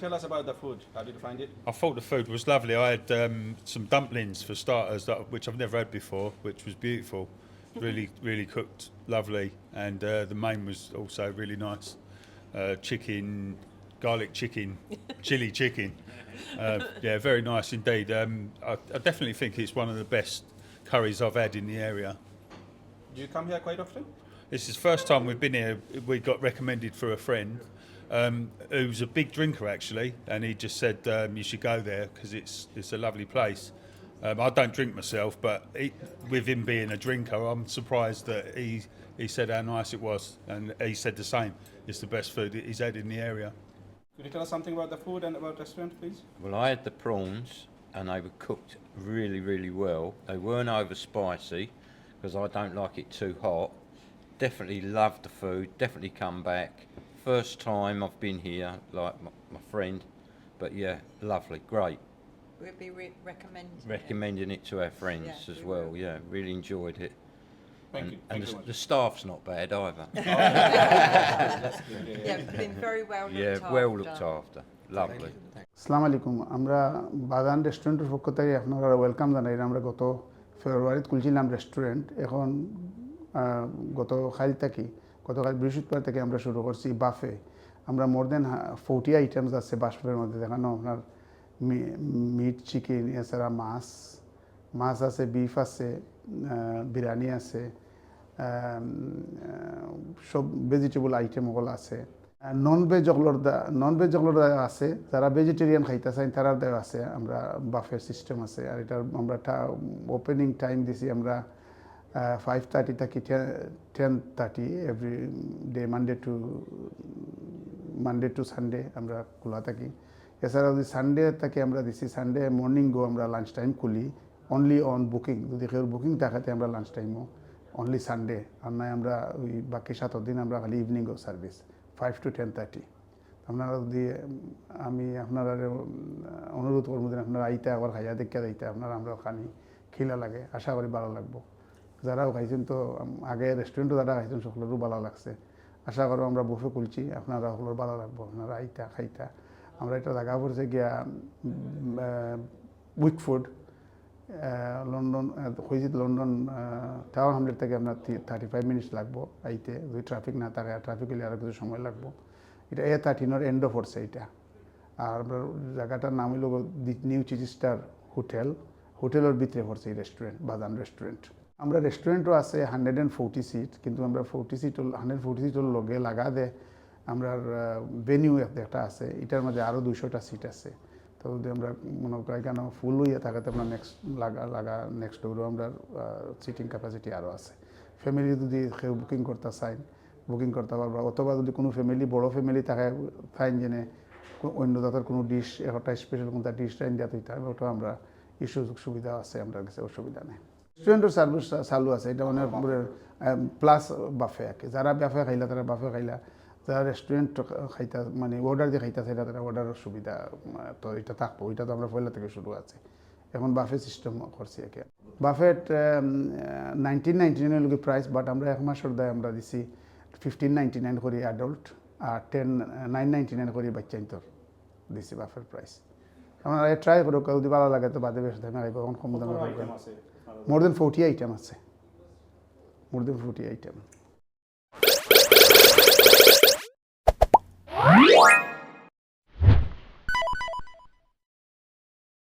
tell us about the food? How did you find it? I thought the food was lovely. I had um, some dumplings for starters, that, which I've never had before, which was beautiful. Really, really cooked, lovely, and uh, the main was also really nice. Uh, chicken, garlic chicken, chili chicken. Uh, yeah, very nice indeed. Um, I, I definitely think it's one of the best curries I've had in the area. Do you come here quite often? This is the first time we've been here. We got recommended for a friend um, who's a big drinker actually, and he just said um, you should go there because it's it's a lovely place. Um, I don't drink myself, but he, with him being a drinker, I'm surprised that he he said how nice it was, and he said the same. It's the best food he's had in the area. Could you tell us something about the food and about the restaurant, please? Well, I had the prawns and they were cooked really, really well. They weren't over spicy because I don't like it too hot. Definitely loved the food, definitely come back. First time I've been here, like my, my friend, but yeah, lovely, great. We'd be re- recommending it. Recommending it to our friends Yeah, as we well, will. yeah, really enjoyed it. Thank and you. and Thank the, you the staff's not bad either. That's good. Yeah, Yeah, we've been very well looked yeah, after. well looked after. Lovely. আসসালামু আলাইকুম আমরা বাগান রেস্টুরেন্টের পক্ষ থেকে আপনারা welcome জানাই আমরা গত ফেব্রুয়ারিতে খুলছিলাম রেস্টুরেন্ট এখন আহ, গত খাইল থাকি গতকাল বৃহস্পতিবার থেকে আমরা শুরু করছি বাফে। আমরা মোর দেন ফোর্টি আইটেমস আছে বাফের মধ্যে, দেখানো আপনার মিট চিকেন এছাড়া মাছ মাছ আছে বিফ আছে বিরিয়ানি আছে সব ভেজিটেবল আইটেম ওগুলো আছে। নন ভেজ ওগুলোর নন ভেজ ওগুলোর আছে, যারা ভেজিটেরিয়ান খাইতে চাই তারা দেওয়া আছে, আমরা বাফের সিস্টেম আছে, আর এটার আমরা ওপেনিং টাইম দিছি আমরা ফাইভ থার্টি থাকি ten thirty every day Monday to Monday to Sunday আমরা খোলা থাকি। এছাড়া যদি সানডে থাকি আমরা দিছি সানডে মর্নিং গো আমরা লাঞ্চ টাইম খুলি অনলি অন বুকিং যদি কেউ বুকিং থাকাতে আমরা লাঞ্চ টাইমও অনলি সানডে আর নয় আমরা ওই বাকি সাত দিন আমরা খালি evening go service five to ten thirty আপনারা যদি আমি আপনারা অনুরোধ করব আপনারা আইতে, আবার খাইয়া দেখিয়া দিতে আপনারা আমরা খানি, খিলা লাগে, আশা করি ভালো লাগবো। যারাও খাইছেন তো আগে রেস্টুরেন্টও যারা খাইছেন সকলেরও ভালো লাগছে। আশা করো আমরা বুফে খুলছি, আপনারা সকলের ভালো লাগবো, আপনারা আইতা, খাইতা। আমরা এটা জায়গা পড়ছে গিয়া উইকফুড লন্ডন হয়েছে লন্ডন টাওয়ার হামলেট থেকে আপনার থার্টি ফাইভ মিনিটস লাগবো আইতে। যদি ট্রাফিক না থাকে ট্রাফিক হলে আরও কিছু সময় লাগবো। এটা এ থার্টিনের এন্ডও পড়ছে এটা। আর আপনার জায়গাটার নাম হইল নিউ চিচিস্টার হোটেল হোটেলের ভিতরে পড়ছে এই রেস্টুরেন্ট বাদান রেস্টুরেন্ট আমরা রেস্টুরেন্টও আছে হান্ড্রেড অ্যান্ড ফোর্টি সিট কিন্তু আমরা ফোর্টি সিট হান্ড্রেড ফোর্টি সিটের লগে লাগা দে, আমরা ভেনিউ একটা আছে, এটার মধ্যে আরও দুইশোটা সিট আছে। তো যদি আমরা মনে করি কেন ফুল হইয়া থাকাতে আমরা নেক্সট লাগা লাগা নেক্সট ডোরও আমরা সিটিং ক্যাপাসিটি আরও আছে। ফ্যামিলি যদি কেউ বুকিং করতে চাই বুকিং করতে পারবা, অথবা যদি কোনো ফ্যামিলি বড় ফ্যামিলি থাকে ফাইন জেনে অন্য জাতের কোনো ডিশ একটা স্পেশাল কোনো ডিশ টাইম দেওয়া ওটা আমরা, এই সুযোগ সুবিধা আছে, আমরা কাছে অসুবিধা নেই। রেস্টুরেন্টের সার্ভিস চালু আছে। এটা মানে প্লাস বাফে আর কি যারা বাফে খাইলা তারা বাফে খাইলা। যারা রেস্টুরেন্ট খাইতা মানে অর্ডার দিয়ে খাইতা সেটা তারা অর্ডারের সুবিধা তো এটা থাকব। ওইটা তো আমরা পয়লা থেকে শুরু আছে। এখন বাফে সিস্টেম করছি একে। বাফেট নাইনটিন নাইনটি নাইন লোক প্রাইস বাট আমরা এক মাসের দায় আমরা দিছি ফিফটিন নাইনটি নাইন করি অ্যাডাল্ট আর টেন নাইন নাইনটি নাইন করি বাচ্চাইন্তর দিছি বাফের প্রাইস আপনারা ট্রাই করুক যদি ভালো লাগে তো বাদে বেশ দামে এখন কম দামে মোর দেন ফোর্টি আইটেম আছে মোর দেন ফোর্টি আইটেম